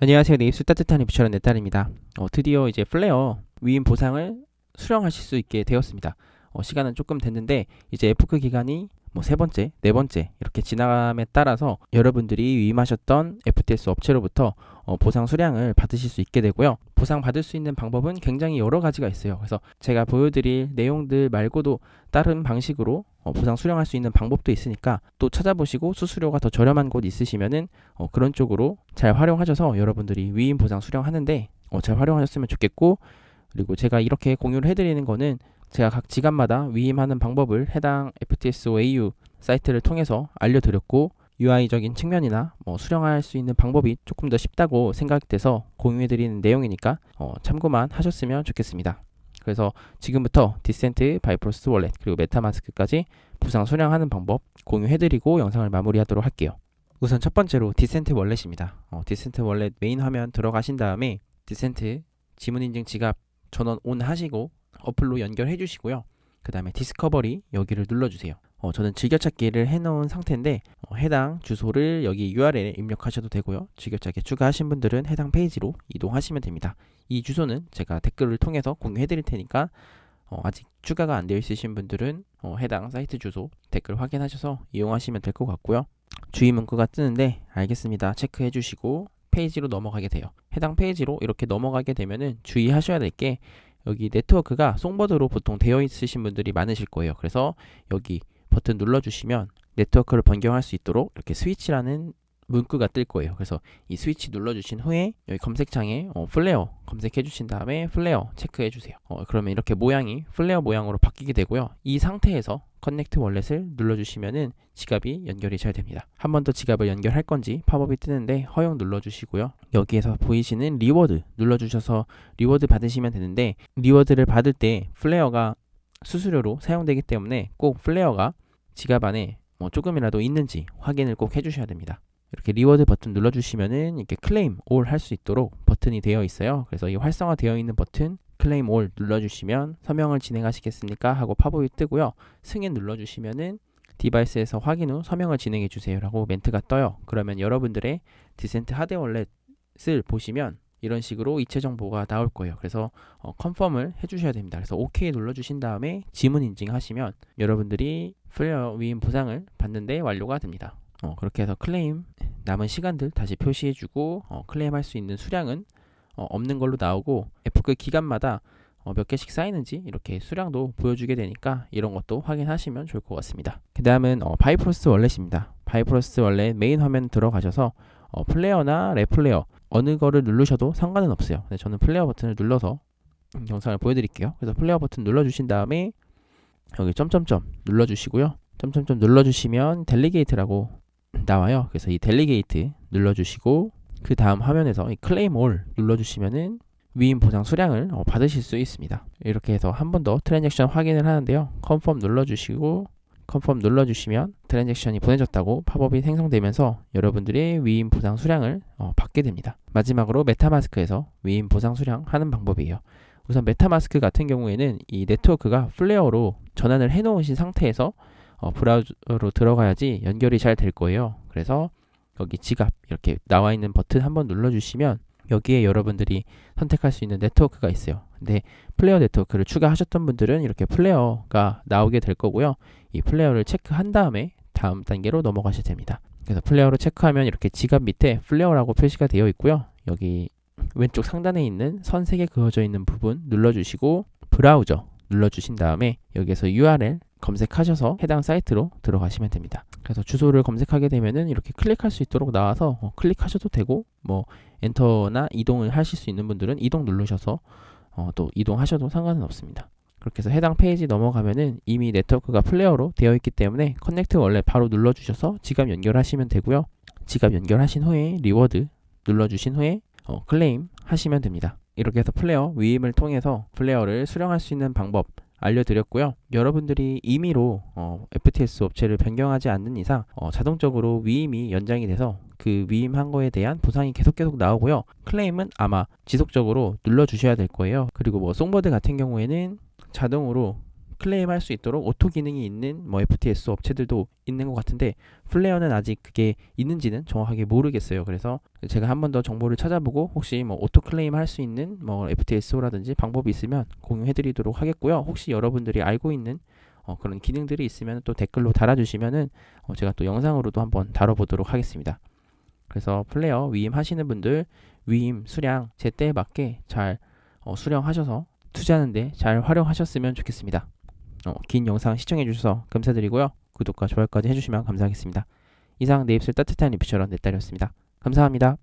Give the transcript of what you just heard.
안녕하세요. 네입술 따뜻한 입처럼 내 딸입니다. 어, 드디어 이제 플레어 위임 보상을 수령하실 수 있게 되었습니다. 어, 시간은 조금 됐는데 이제 F크 기간이 뭐 세 번째, 네 번째 이렇게 지나감에 따라서 여러분들이 위임하셨던 FTS 업체로부터 어, 보상 수량을 받으실 수 있게 되고요. 보상 받을 수 있는 방법은 굉장히 여러 가지가 있어요. 그래서 제가 보여드릴 내용들 말고도 다른 방식으로 어, 보상 수령할 수 있는 방법도 있으니까 또 찾아보시고 수수료가 더 저렴한 곳 있으시면은 어, 그런 쪽으로 잘 활용하셔서 여러분들이 위임 보상 수령하는데 어, 잘 활용하셨으면 좋겠고 그리고 제가 이렇게 공유를 해드리는 거는 제가 각 지갑마다 위임하는 방법을 해당 FTS AU 사이트를 통해서 알려드렸고 UI적인 측면이나 뭐 수령할 수 있는 방법이 조금 더 쉽다고 생각돼서 공유해드리는 내용이니까 어, 참고만 하셨으면 좋겠습니다. 그래서 지금부터 디센트, 바이프로스 월렛 그리고 메타마스크까지 부상 수령하는 방법 공유해드리고 영상을 마무리하도록 할게요. 우선 첫 번째로 디센트 월렛입니다. 어, 디센트 월렛 메인 화면 들어가신 다음에 디센트 지문 인증 지갑 전원 온 하시고 어플로 연결해 주시고요. 그 다음에 디스커버리 여기를 눌러주세요. 어, 저는 즐겨찾기를 해놓은 상태인데 어, 해당 주소를 여기 URL에 입력하셔도 되고요. 즐겨찾기 추가하신 분들은 해당 페이지로 이동하시면 됩니다. 이 주소는 제가 댓글을 통해서 공유해 드릴 테니까 어, 아직 추가가 안 되어 있으신 분들은 어, 해당 사이트 주소 댓글 확인하셔서 이용하시면 될 것 같고요. 주의 문구가 뜨는데 알겠습니다. 체크해 주시고 페이지로 넘어가게 돼요. 해당 페이지로 이렇게 넘어가게 되면은 주의하셔야 될 게 여기 네트워크가 송버드로 보통 되어 있으신 분들이 많으실 거예요. 그래서 여기 버튼 눌러주시면 네트워크를 변경할 수 있도록 이렇게 스위치라는 문구가 뜰 거예요. 그래서 이 스위치 눌러주신 후에 여기 검색창에 어, 플레어 검색해 주신 다음에 플레어 체크해 주세요. 어, 그러면 이렇게 모양이 플레어 모양으로 바뀌게 되고요. 이 상태에서 커넥트 월렛을 눌러주시면은 지갑이 연결이 잘 됩니다. 한 번 더 지갑을 연결할 건지 팝업이 뜨는데 허용 눌러주시고요. 여기에서 보이시는 리워드 눌러주셔서 리워드 받으시면 되는데 리워드를 받을 때 플레어가 수수료로 사용되기 때문에 꼭 플레어가 지갑 안에 뭐 조금이라도 있는지 확인을 꼭 해주셔야 됩니다. 이렇게 리워드 버튼 눌러주시면은 이렇게 클레임 올 할 수 있도록 버튼이 되어 있어요. 그래서 이 활성화 되어 있는 버튼 클레임 올 눌러주시면 서명을 진행하시겠습니까? 하고 팝업이 뜨고요. 승인 눌러주시면은 디바이스에서 확인 후 서명을 진행해 주세요라고 멘트가 떠요. 그러면 여러분들의 디센트 하드 월렛을 보시면 이런 식으로 이체 정보가 나올 거예요. 그래서 어, 컨펌을 해주셔야 됩니다. 그래서 OK 눌러주신 다음에 지문 인증하시면 여러분들이 플레어 위임 보상을 받는데 완료가 됩니다. 어, 그렇게 해서 클레임 남은 시간들 다시 표시해주고 어, 클레임할 수 있는 수량은 어, 없는 걸로 나오고 F급 기간마다 어, 몇 개씩 쌓이는지 이렇게 수량도 보여주게 되니까 이런 것도 확인하시면 좋을 것 같습니다. 그 다음은 어, 바이프로스트 월렛입니다. 바이프로스트 월렛 메인 화면 들어가셔서 어, 플레어나 레플레어 어느 거를 누르셔도 상관은 없어요. 근데 저는 플레어 버튼을 눌러서 영상을 보여드릴게요. 그래서 플레어 버튼 눌러주신 다음에 여기 점점점 눌러주시고요. 점점점 눌러주시면 델리게이트라고 나와요. 그래서 이 델리게이트 눌러주시고 그 다음 화면에서 이 클레임 올 눌러주시면은 위임 보상 수량을 어, 받으실 수 있습니다. 이렇게 해서 한 번 더 트랜잭션 확인을 하는데요. 컨펌 눌러주시고 컨펌 눌러주시면 트랜잭션이 보내졌다고 팝업이 생성되면서 여러분들의 위임 보상 수량을 어, 받게 됩니다. 마지막으로 메타마스크에서 위임 보상 수량 하는 방법이에요. 우선 메타마스크 같은 경우에는 이 네트워크가 플레어로 전환을 해 놓으신 상태에서 어, 브라우저로 들어가야지 연결이 잘 될 거예요. 그래서 여기 지갑 이렇게 나와 있는 버튼 한번 눌러주시면 여기에 여러분들이 선택할 수 있는 네트워크가 있어요. 근데 플레어 네트워크를 추가하셨던 분들은 이렇게 플레어가 나오게 될 거고요. 이 플레어를 체크한 다음에 다음 단계로 넘어가셔야 됩니다. 그래서 플레어를 체크하면 이렇게 지갑 밑에 플레어라고 표시가 되어 있고요. 여기 왼쪽 상단에 있는 선세개 그어져 있는 부분 눌러주시고 브라우저 눌러주신 다음에 여기에서 URL 검색하셔서 해당 사이트로 들어가시면 됩니다. 그래서 주소를 검색하게 되면은 이렇게 클릭할 수 있도록 나와서 어, 클릭하셔도 되고 뭐 엔터나 이동을 하실 수 있는 분들은 이동 누르셔서 어, 또 이동하셔도 상관은 없습니다. 그렇게 해서 해당 페이지 넘어가면은 이미 네트워크가 플레이어로 되어 있기 때문에 커넥트 원래 바로 눌러주셔서 지갑 연결하시면 되고요. 지갑 연결하신 후에 리워드 눌러주신 후에 어, 클레임 하시면 됩니다. 이렇게 해서 플레이어 위임을 통해서 플레이어를 수령할 수 있는 방법 알려드렸고요. 여러분들이 임의로 어, FTS 업체를 변경하지 않는 이상 어, 자동적으로 위임이 연장이 돼서 그 위임한 거에 대한 보상이 계속 계속 나오고요. 클레임은 아마 지속적으로 눌러 주셔야 될 거예요. 그리고 뭐 송버드 같은 경우에는 자동으로 클레임할 수 있도록 오토 기능이 있는 뭐 FTS 업체들도 있는 것 같은데 플레어는 아직 그게 있는지는 정확하게 모르겠어요. 그래서 제가 한 번 더 정보를 찾아보고 혹시 뭐 오토 클레임 할 수 있는 뭐 FTSO라든지 방법이 있으면 공유해 드리도록 하겠고요. 혹시 여러분들이 알고 있는 어, 그런 기능들이 있으면 또 댓글로 달아주시면은 어, 제가 또 영상으로도 한번 다뤄보도록 하겠습니다. 그래서 플레어 위임 하시는 분들 위임 수량 제때에 맞게 잘 어, 수령하셔서 투자하는데 잘 활용하셨으면 좋겠습니다. 어, 긴 영상 시청해주셔서 감사드리고요. 구독과 좋아요까지 해주시면 감사하겠습니다. 이상 내 입술 따뜻한 리뷰처럼 내 딸이었습니다. 감사합니다.